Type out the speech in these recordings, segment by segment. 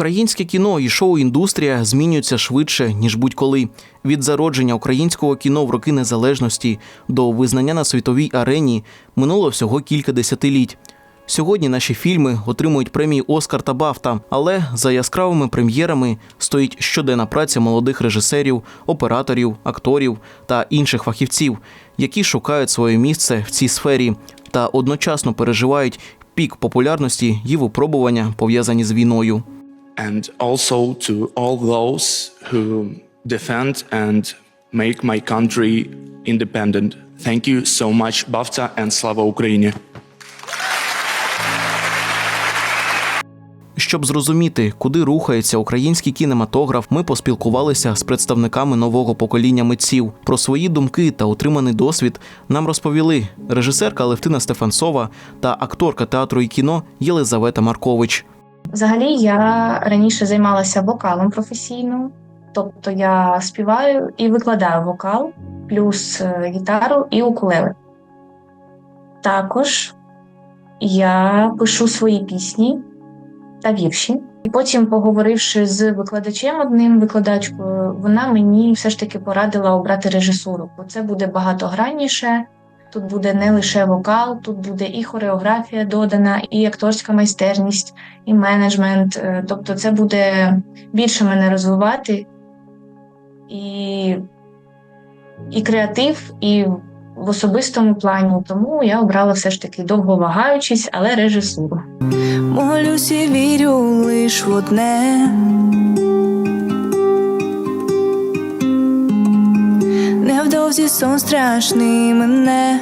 Українське кіно і шоу-індустрія змінюються швидше ніж будь-коли. Від зародження українського кіно в роки незалежності до визнання на світовій арені минуло всього кілька десятиліть. Сьогодні наші фільми отримують премії Оскар та Бафта, але за яскравими прем'єрами стоїть щоденна праця молодих режисерів, операторів, акторів та інших фахівців, які шукають своє місце в цій сфері та одночасно переживають пік популярності і випробування пов'язані з війною. And also to all those who defend and make my country independent. Thank you so much, BAFTA, and Slava Ukraini. Щоб зрозуміти, куди рухається український кінематограф, ми поспілкувалися з представниками нового покоління митців. Про свої думки та отриманий досвід нам розповіли режисерка Левтина Стефанцова та акторка театру і кіно Єлизавета Маркович. Взагалі, я раніше займалася вокалом професійно, тобто я співаю і викладаю вокал, плюс е, гітару і укулеле. Також я пишу свої пісні та вірші. І потім, поговоривши з викладачем одним викладачкою, вона мені все ж таки порадила обрати режисуру, бо це буде багатогранніше. Тут буде не лише вокал, тут буде і хореографія додана, і акторська майстерність, і менеджмент. Е, Тобто, це буде більше мене розвивати і, і креатив, і в особистому плані. Тому я обрала все ж таки довго вагаючись, але режисуру. Молюсь і вірю лиш в одне. Невдовзі сон страшний мене.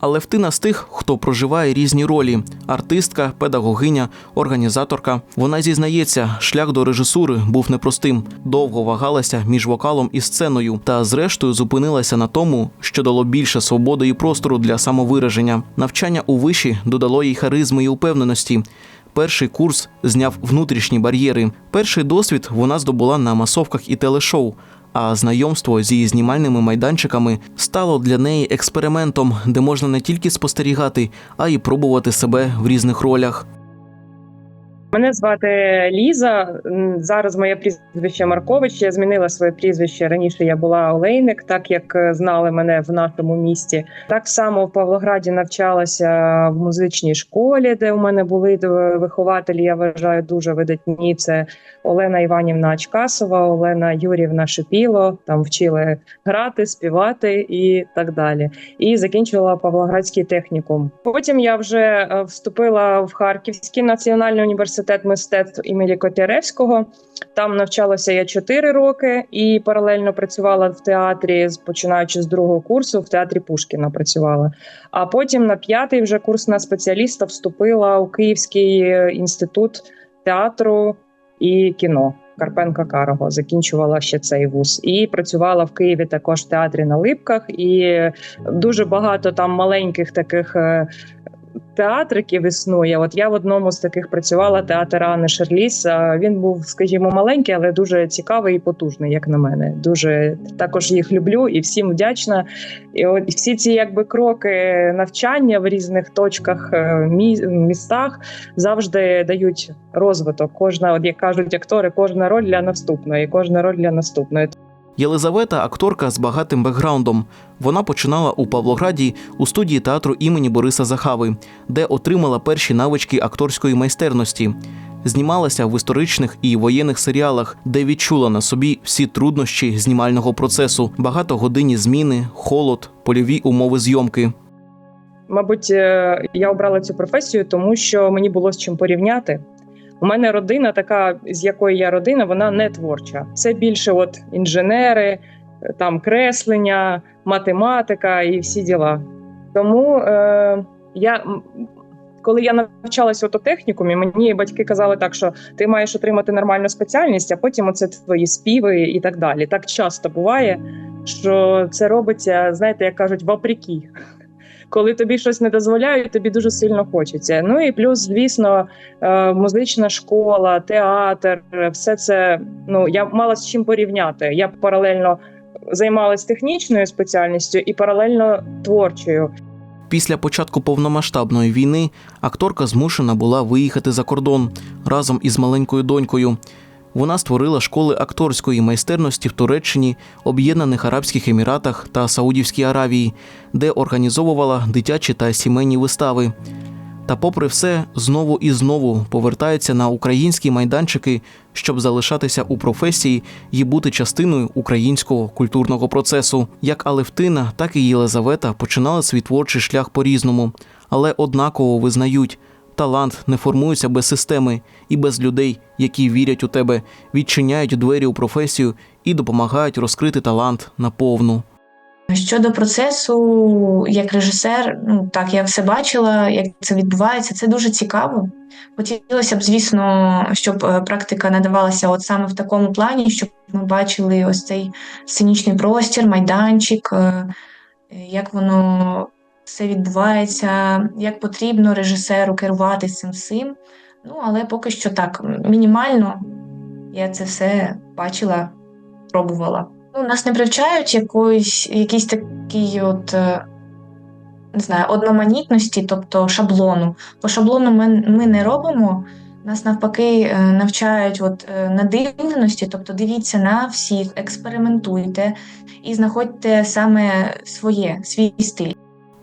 А Левтина з тих, хто проживає різні ролі: артистка, педагогиня, організаторка. Вона зізнається, шлях до режисури був непростим. Довго вагалася між вокалом і сценою, та зрештою зупинилася на тому, що дало більше свободи і простору для самовираження. Навчання у виші додало їй харизми і упевненості. Перший курс зняв внутрішні бар'єри. Перший досвід вона здобула на масовках і телешоу. А знайомство зі знімальними майданчиками стало для неї експериментом, де можна не тільки спостерігати, а й пробувати себе в різних ролях. Мене звати Ліза. Зараз моє прізвище Маркович. Я змінила своє прізвище. Раніше я була Олейник, так як е, знали мене в нашому місті. Так само в Павлограді навчалася в музичній школі, де у мене були вихователі. Я вважаю дуже видатні. Це Олена Іванівна Ачкасова, Олена Юрівна Шипіло. Там вчили грати, співати і так далі. І закінчила Павлоградський технікум. Потім я вже е, вступила в Харківський національний університет мистецтв імені Котляревського. Там навчалася я 4 роки і паралельно працювала в театрі, починаючи з другого курсу, в театрі Пушкіна працювала. А потім на п'ятий вже курс на спеціаліста вступила у Київський е, інститут театру і кіно. Карпенка Карого закінчувала ще цей вуз і працювала в Києві також в театрі на Липках. І дуже багато там маленьких таких е, театриків існує. От я в одному з таких працювала театр Анни Шерліс. Він був, скажімо, маленький, але дуже цікавий і потужний, як на мене. Дуже також їх люблю і всім вдячна. І от всі ці якби кроки навчання в різних точках е, мі- містах завжди дають розвиток. Кожна, от як кажуть актори, кожна роль для наступної, кожна роль для наступної. Єлизавета акторка з багатим бекграундом. Вона починала у Павлограді у студії театру імені Бориса Захави, де отримала перші навички акторської майстерності. Знімалася в історичних і воєнних серіалах, де відчула на собі всі труднощі знімального процесу, багатогодинні зміни, холод, польові умови зйомки. Мабуть, е, я обрала цю професію, тому що мені було з чим порівняти. У мене родина, така з якої я родина, вона не творча. Це більше от інженери, там креслення, математика і всі діла. Тому е, я. Коли я навчалася у технікумі, мені батьки казали так, що ти маєш отримати нормальну спеціальність, а потім оце твої співи і так далі. Так часто буває, що це робиться, знаєте, як кажуть, вопреки коли тобі щось не дозволяють, тобі дуже сильно хочеться. Ну і плюс, звісно, е, музична школа, театр, все це ну я мала з чим порівняти. Я паралельно займалась технічною спеціальністю і паралельно творчою. Після початку повномасштабної війни акторка змушена була виїхати за кордон разом із маленькою донькою. Вона створила школи акторської майстерності в Туреччині, Об'єднаних Арабських Еміратах та Саудівській Аравії, де організовувала дитячі та сімейні вистави. Та, попри все, знову і знову повертається на українські майданчики, щоб залишатися у професії і бути частиною українського культурного процесу. Як Алевтина, так і Єлизавета починали свій творчий шлях по-різному, але однаково визнають. Талант не формується без системи і без людей, які вірять у тебе, відчиняють двері у професію і допомагають розкрити талант наповну. Щодо процесу, як режисер, ну так я все бачила, як це відбувається. Це дуже цікаво. Хотілося б, звісно, щоб е, практика надавалася от саме в такому плані, щоб ми бачили ось цей сценічний простір, майданчик, е, як воно все відбувається, як потрібно режисеру керувати цим всім. Ну, але поки що так, мінімально я це все бачила, пробувала. Ну, нас не привчають якоїсь, якійсь такій от. е, Не знаю, одноманітності, тобто шаблону. По шаблону ми, ми не робимо. Нас навпаки е, навчають от, е, надивленості, тобто дивіться на всіх, експериментуйте і знаходьте саме своє, свій стиль.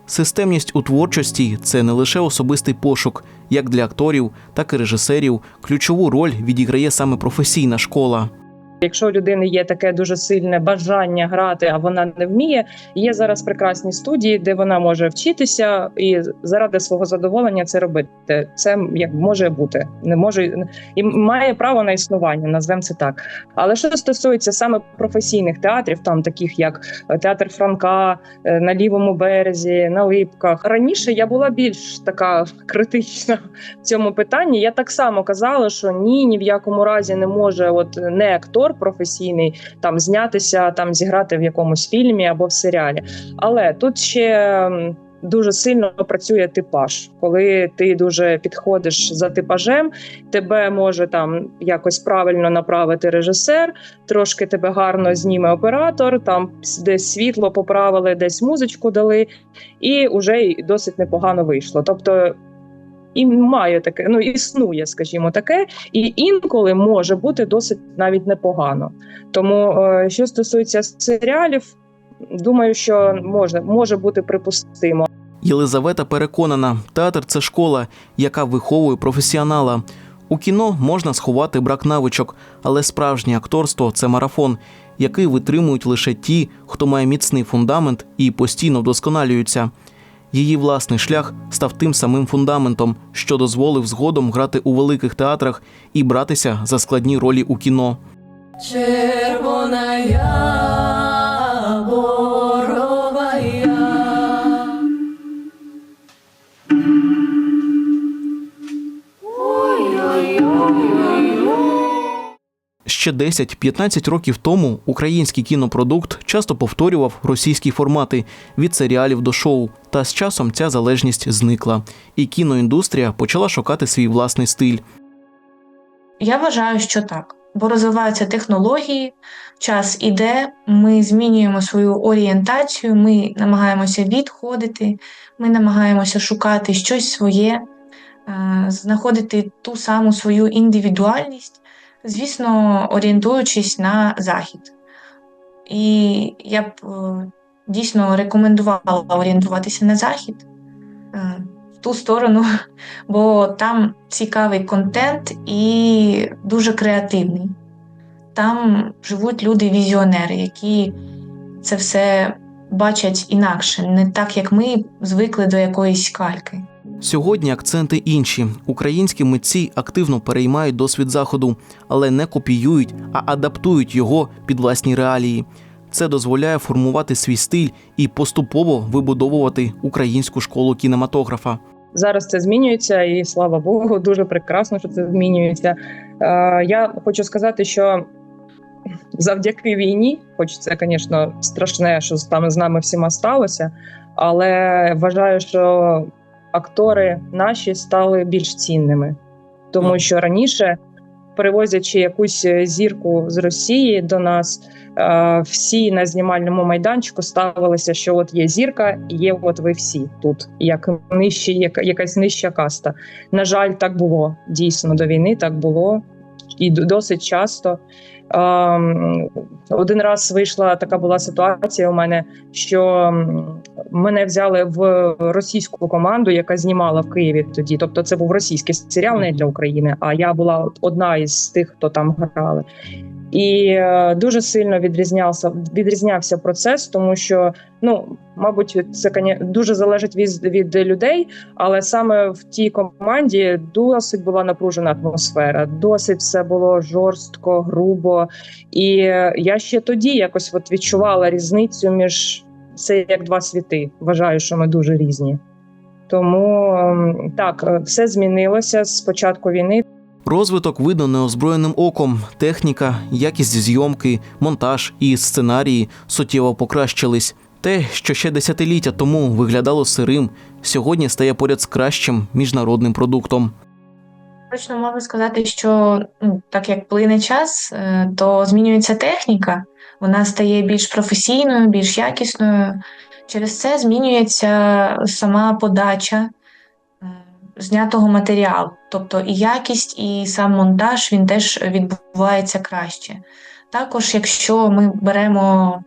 Системність у творчості це не лише особистий пошук, як для акторів, так і режисерів. Ключову роль відіграє саме професійна школа. Якщо у людини є таке дуже сильне бажання грати, а вона не вміє, є зараз прекрасні студії, де вона може вчитися і заради свого задоволення це робити. Це як може бути, не може і має право на існування, назвемо це так. Але що стосується саме професійних театрів, там таких як театр Франка е, на лівому березі, на липках. Раніше я була більш така критична в цьому питанні. Я так само казала, що ні, ні в якому разі не може, от не актор професійний, там знятися, там зіграти в якомусь фільмі або в серіалі. Але тут ще. Дуже сильно працює типаж, коли ти дуже підходиш за типажем, тебе може там якось правильно направити режисер, трошки тебе гарно зніме оператор, там десь світло поправили, десь музичку дали, і вже досить непогано вийшло. Тобто і має таке, ну існує, скажімо, таке, і інколи може бути досить навіть непогано. Тому, е, що стосується серіалів, думаю, що може, може бути припустимо. Єлизавета переконана, театр це школа, яка виховує професіонала. У кіно можна сховати брак навичок, але справжнє акторство це марафон, який витримують лише ті, хто має міцний фундамент і постійно вдосконалюються. Її власний шлях став тим самим фундаментом, що дозволив згодом грати у великих театрах і братися за складні ролі у кіно. Червона я, Ще 10-15 років тому український кінопродукт часто повторював російські формати від серіалів до шоу. Та з часом ця залежність зникла, і кіноіндустрія почала шукати свій власний стиль. Я вважаю, що так, бо розвиваються технології, час іде, ми змінюємо свою орієнтацію, ми намагаємося відходити, ми намагаємося шукати щось своє, е, знаходити ту саму свою індивідуальність, звісно, орієнтуючись на захід. І я б е, дійсно рекомендувала орієнтуватися на захід. е, в ту сторону, бо там цікавий контент і дуже креативний. Там живуть люди-візіонери, які це все бачать інакше, не так, як ми звикли до якоїсь кальки. Сьогодні акценти інші. Українські митці активно переймають досвід заходу, але не копіюють, а адаптують його під власні реалії. Це дозволяє формувати свій стиль і поступово вибудовувати українську школу кінематографа. Зараз це змінюється, і слава Богу, дуже прекрасно, що це змінюється. Е, я хочу сказати, що завдяки війні, хоч це, звісно, страшне, що там з нами всіма сталося, але вважаю, що актори наші стали більш цінними, тому що раніше перевозячи якусь е, зірку з Росії до нас, е, всі на знімальному майданчику ставилися, що от є зірка, і є от ви всі тут, як нижчі, як, якась нижча каста. На жаль, так було дійсно до війни. Так було і досить часто. Один раз вийшла така була ситуація у мене, що мене взяли в російську команду, яка знімала в Києві тоді. Тобто, це був російський серіал не для України. А я була одна із тих, хто там грали. І е, дуже сильно відрізнявся відрізнявся процес, тому що ну мабуть, це дуже залежить від, від людей, але саме в тій команді досить була напружена атмосфера, досить все було жорстко, грубо. І е, я ще тоді якось от відчувала різницю між це як два світи. Вважаю, що ми дуже різні. Тому ем, так, е, все змінилося з початку війни. Розвиток видно неозброєним оком. Техніка, якість зйомки, монтаж і сценарії суттєво покращились. Те, що ще десятиліття тому виглядало сирим, сьогодні стає поряд з кращим міжнародним продуктом. Точно можу сказати, що ну, так як плине час, е, то змінюється техніка, вона стає більш професійною, більш якісною. Через це змінюється сама подача знятого матеріалу. Тобто і якість, і сам монтаж він теж відбувається краще. Також, якщо ми беремо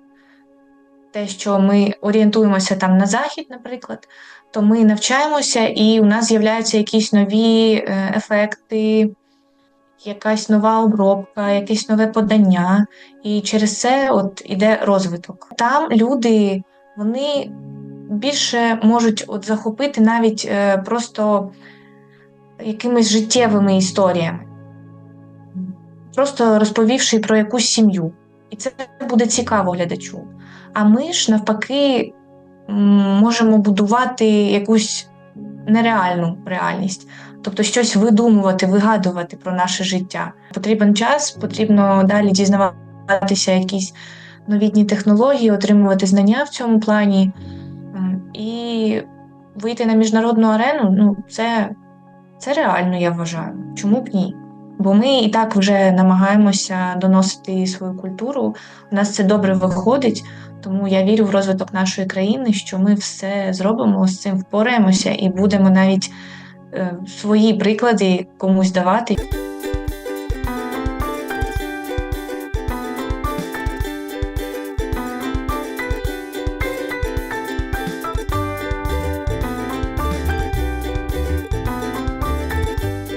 те, що ми орієнтуємося там на захід, наприклад, то ми навчаємося, і у нас з'являються якісь нові е, ефекти, якась нова обробка, якесь нове подання. І через це от іде розвиток. Там люди вони більше можуть от захопити навіть е, просто якимись життєвими історіями, просто розповівши про якусь сім'ю. І це буде цікаво глядачу. А ми ж навпаки можемо будувати якусь нереальну реальність, тобто щось видумувати, вигадувати про наше життя. Потрібен час, потрібно далі дізнаватися якісь новітні технології, отримувати знання в цьому плані і вийти на міжнародну арену. Ну, це, це реально, я вважаю. Чому б ні? Бо ми і так вже намагаємося доносити свою культуру. У нас це добре виходить. Тому я вірю в розвиток нашої країни, що ми все зробимо з цим впораємося і будемо навіть е, свої приклади комусь давати.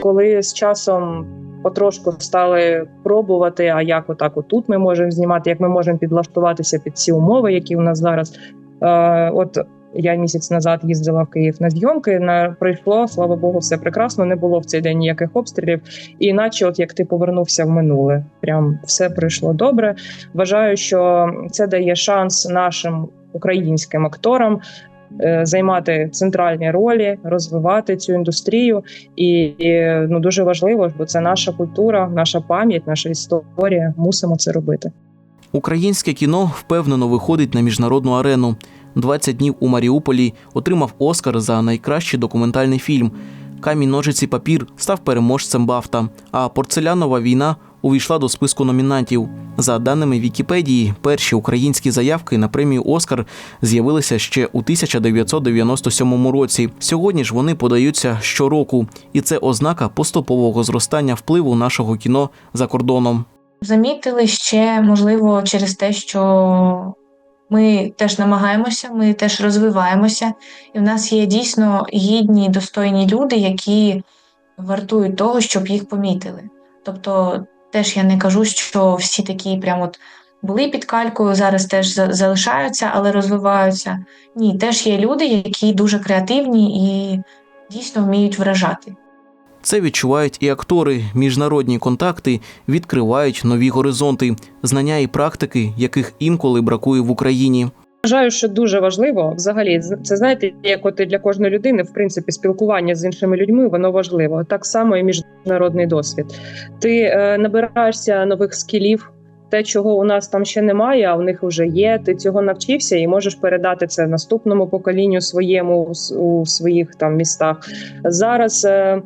Коли з часом потрошку стали пробувати, а як отак отут ми можемо знімати, як ми можемо підлаштуватися під ці умови, які у нас зараз. Е, от я місяць назад їздила в Київ на зйомки. На прийшло, слава Богу, все прекрасно. Не було в цей день ніяких обстрілів. І наче, от як ти повернувся в минуле, прям все пройшло добре. Вважаю, що це дає шанс нашим українським акторам. Е, Займати центральні ролі, розвивати цю індустрію, і, і ну дуже важливо, бо це наша культура, наша пам'ять, наша історія. Мусимо це робити. Українське кіно впевнено виходить на міжнародну арену. 20 днів у Маріуполі отримав Оскар за найкращий документальний фільм. Камінь ножиці папір став переможцем Бафта. А порцелянова війна увійшла до списку номінантів. За даними Вікіпедії, перші українські заявки на премію Оскар з'явилися ще у 1997 році. Сьогодні ж вони подаються щороку, і це ознака поступового зростання впливу нашого кіно за кордоном. Замітили ще, можливо, через те, що ми теж намагаємося, ми теж розвиваємося, і в нас є дійсно гідні, достойні люди, які вартують того, щоб їх помітили. Тобто, теж я не кажу, що всі такі прям от були під калькою, зараз теж за- залишаються, але розвиваються. Ні, теж є люди, які дуже креативні і дійсно вміють вражати. Це відчувають і актори. Міжнародні контакти відкривають нові горизонти, знання і практики, яких інколи бракує в Україні. Вважаю, що дуже важливо взагалі це знаєте, як от і для кожної людини, в принципі, спілкування з іншими людьми воно важливо. Так само і міжнародний досвід. Ти е, набираєшся нових скілів. Те, чого у нас там ще немає, а в них вже є. Ти цього навчився і можеш передати це наступному поколінню своєму у у своїх там містах. Зараз е,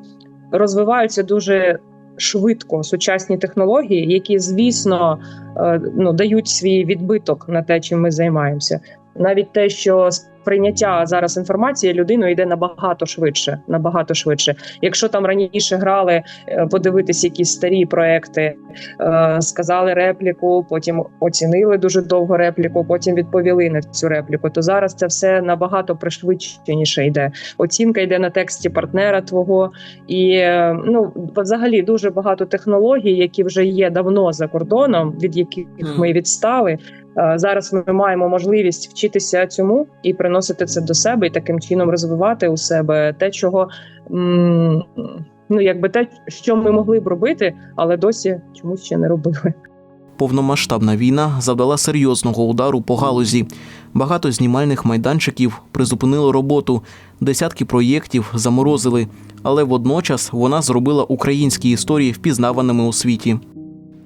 розвиваються дуже швидко сучасні технології, які, звісно, е, ну дають свій відбиток на те, чим ми займаємося. Навіть те, що сприйняття зараз інформації людиною йде набагато швидше. Набагато швидше. Якщо там раніше грали, е, подивитись якісь старі проекти, е, сказали репліку, потім оцінили дуже довго репліку, потім відповіли на цю репліку. То зараз це все набагато пришвидшеніше йде. Оцінка йде на тексті партнера твого, і е, ну взагалі дуже багато технологій, які вже є давно за кордоном, від яких ми відстали. Е, Зараз ми маємо можливість вчитися цьому і приносити це до себе, і таким чином розвивати у себе те, чого ну якби те, що ми могли б робити, але досі чомусь ще не робили. Повномасштабна війна завдала серйозного удару по галузі. Багато знімальних майданчиків призупинило роботу, десятки проєктів заморозили, але водночас вона зробила українські історії впізнаваними у світі.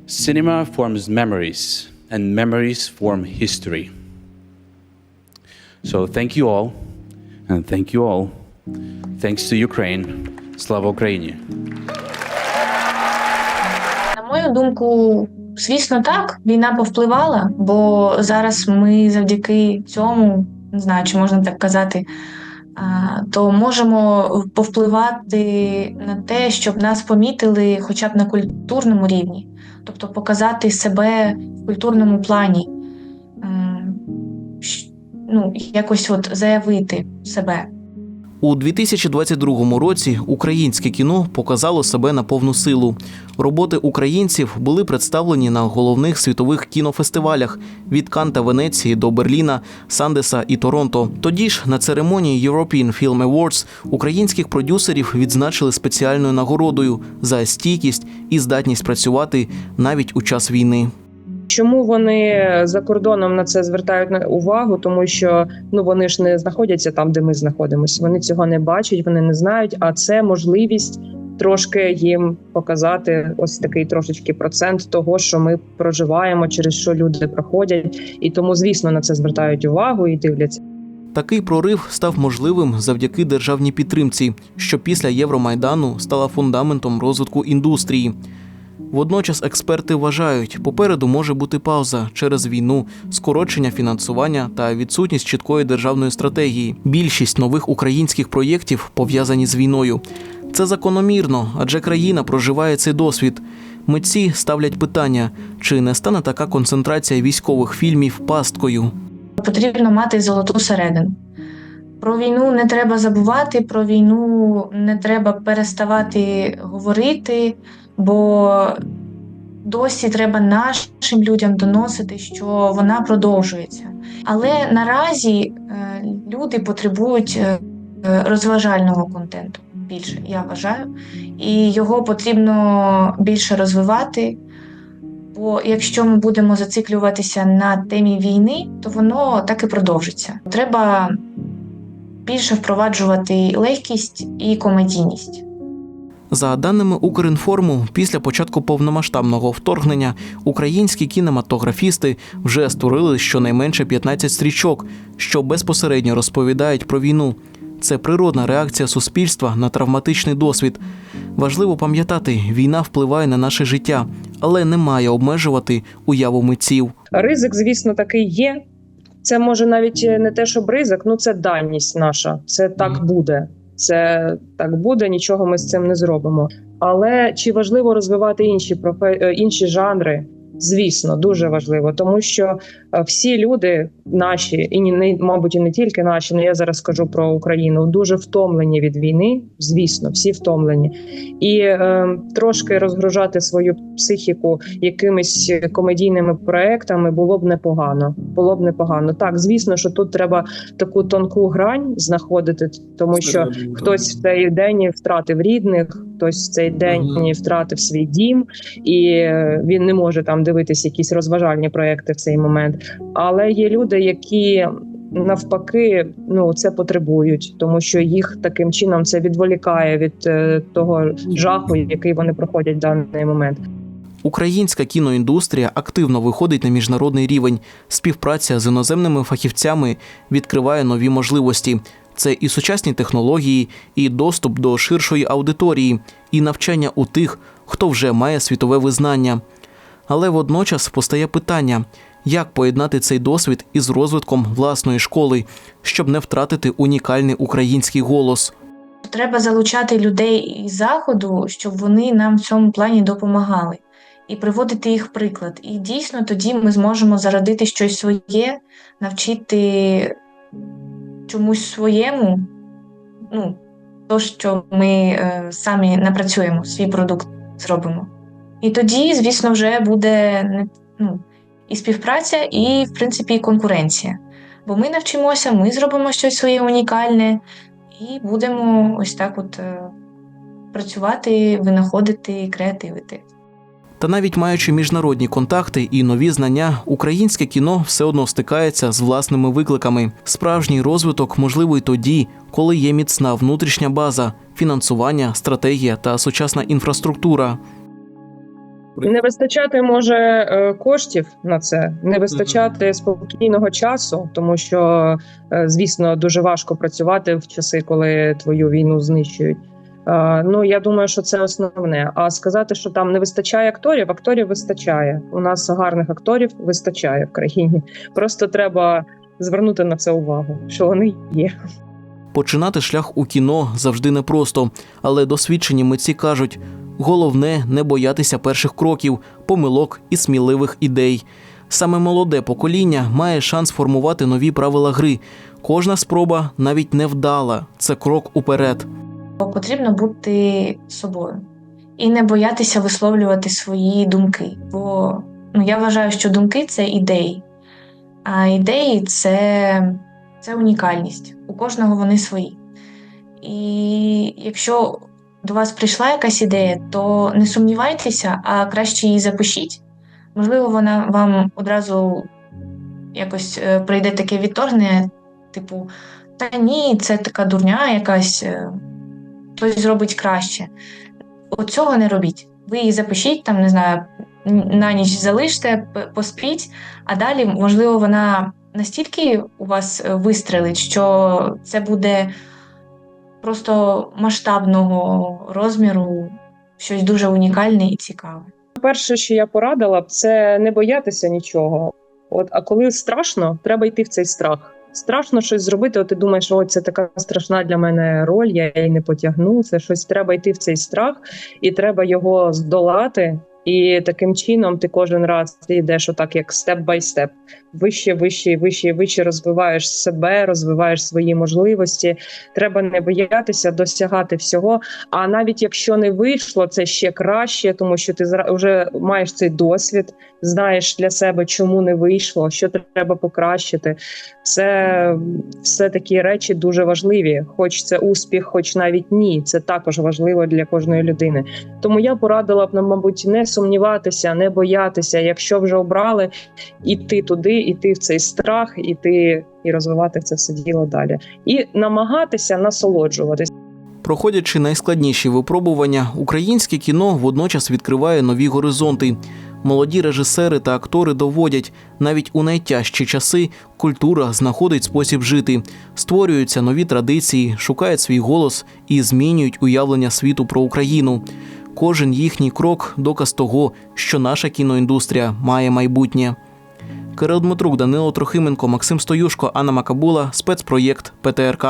Cinema forms memories, and memories form history. So thank you all, and thank you all. Thanks to Ukraine. Slava Ukraini! На мою думку, звісно, так, війна повпливала, бо зараз ми завдяки цьому, не знаю, чи можна так казати, то можемо повпливати на те, щоб нас помітили хоча б на культурному рівні, тобто показати себе в культурному плані, ну, якось от заявити себе. У 2022 році українське кіно показало себе на повну силу. Роботи українців були представлені на головних світових кінофестивалях від Канта Венеції до Берліна, Сандеса і Торонто. Тоді ж на церемонії European Film Awards українських продюсерів відзначили спеціальною нагородою за стійкість і здатність працювати навіть у час війни. Чому вони за кордоном на це звертають увагу? Тому що ну вони ж не знаходяться там, де ми знаходимося. Вони цього не бачать, вони не знають. А це можливість трошки їм показати ось такий трошечки процент того, що ми проживаємо, через що люди проходять, і тому, звісно, на це звертають увагу і дивляться. Такий прорив став можливим завдяки державній підтримці, що після Євромайдану стала фундаментом розвитку індустрії. Водночас експерти вважають, попереду може бути пауза через війну, скорочення фінансування та відсутність чіткої державної стратегії. Більшість нових українських проєктів пов'язані з війною. Це закономірно, адже країна проживає цей досвід. Митці ставлять питання, чи не стане така концентрація військових фільмів пасткою. Потрібно мати золоту середину. Про війну не треба забувати, про війну не треба переставати говорити, бо досі треба нашим людям доносити, що вона продовжується. Але наразі е, люди потребують е, розважального контенту більше, я вважаю, і його потрібно більше розвивати. Бо якщо ми будемо зациклюватися на темі війни, то воно так і продовжиться. Треба більше впроваджувати легкість і комедійність. За даними Укрінформу, після початку повномасштабного вторгнення українські кінематографісти вже створили щонайменше 15 стрічок, що безпосередньо розповідають про війну. Це природна реакція суспільства на травматичний досвід. Важливо пам'ятати, війна впливає на наше життя, але не має обмежувати уяву митців. Ризик, звісно, такий є. Це може навіть не те, щоб ризик, ну це даність наша. Це так буде. Це так буде, нічого ми з цим не зробимо. Але чи важливо розвивати інші профе... е, інші жанри? Звісно, дуже важливо, тому що е, всі люди наші, і не мабуть, і не тільки наші, але я зараз скажу про Україну, дуже втомлені від війни. Звісно, всі втомлені, і е, трошки розгружати свою психіку якимись комедійними проектами було б непогано. Було б непогано. Так, звісно, що тут треба таку тонку грань знаходити, тому що хтось в цей день втратив рідних, хтось в цей день втратив свій дім, і е, він не може там дивитися якісь розважальні проекти в цей момент. Але є люди, які навпаки ну це потребують, тому що їх таким чином це відволікає від е, того жаху, який вони проходять в даний момент. Українська кіноіндустрія активно виходить на міжнародний рівень. Співпраця з іноземними фахівцями відкриває нові можливості. Це і сучасні технології, і доступ до ширшої аудиторії, і навчання у тих, хто вже має світове визнання. Але водночас постає питання, як поєднати цей досвід із розвитком власної школи, щоб не втратити унікальний український голос. Треба залучати людей із заходу, щоб вони нам в цьому плані допомагали, і приводити їх приклад. І дійсно тоді ми зможемо зародити щось своє, навчити чомусь своєму, ну, то, що ми е, самі напрацюємо, свій продукт зробимо. І тоді, звісно, вже буде ну, і співпраця, і, в принципі, і конкуренція. Бо ми навчимося, ми зробимо щось своє унікальне, і будемо ось так от е, працювати, винаходити, креативити. Та навіть маючи міжнародні контакти і нові знання, українське кіно все одно стикається з власними викликами. Справжній розвиток можливий тоді, коли є міцна внутрішня база, фінансування, стратегія та сучасна інфраструктура. Не вистачати може е, коштів на це, не вистачати спокійного часу, тому що, е, звісно, дуже важко працювати в часи, коли твою війну знищують. Е, Ну я думаю, що це основне. А сказати, що там не вистачає акторів, акторів вистачає. У нас гарних акторів вистачає в країні. Просто треба звернути на це увагу, що вони є. Починати шлях у кіно завжди непросто, але досвідчені митці кажуть: головне не боятися перших кроків, помилок і сміливих ідей. Саме молоде покоління має шанс формувати нові правила гри. Кожна спроба, навіть невдала, це крок уперед. Потрібно бути собою і не боятися висловлювати свої думки. Бо ну, я вважаю, що думки це ідеї, а ідеї це, це унікальність. У кожного вони свої. І якщо до вас прийшла якась ідея, то не сумнівайтеся, а краще її запишіть. Можливо, вона вам одразу якось е, прийде таке відторгнення, типу, та ні, це така дурня якась. Хтось зробить краще. От цього не робіть. Ви її запишіть, там, не знаю, на ніч залиште, поспіть, а далі, можливо, вона настільки у вас е, вистрелить, що це буде просто масштабного розміру, щось дуже унікальне і цікаве. Перше, що я порадила б, це не боятися нічого. От, а коли страшно, треба йти в цей страх. Страшно щось зробити. О, ти думаєш, о, це така страшна для мене роль, я її не потягну. Це щось треба йти в цей страх, і треба його здолати. І таким чином ти кожен раз ти йдеш отак, як степ бай степ, вище, вище, і вище, і вище розвиваєш себе, розвиваєш свої можливості. Треба не боятися досягати всього. А навіть якщо не вийшло, це ще краще, тому що ти вже маєш цей досвід, знаєш для себе, чому не вийшло, що треба покращити. Це все такі речі дуже важливі. Хоч це успіх, хоч навіть ні. Це також важливо для кожної людини. Тому я порадила б нам, мабуть, не сумніватися, не боятися. Якщо вже обрали, іти туди, іти в цей страх, іти і розвивати це все діло далі, і намагатися насолоджуватися. Проходячи найскладніші випробування, українське кіно водночас відкриває нові горизонти. Молоді режисери та актори доводять, навіть у найтяжчі часи культура знаходить спосіб жити, створюються нові традиції, шукають свій голос і змінюють уявлення світу про Україну. Кожен їхній крок доказ того, що наша кіноіндустрія має майбутнє. Кирил Дмитрук, Данило Трохименко, Максим Стоюшко, Анна Макабула, спецпроєкт ПТРК.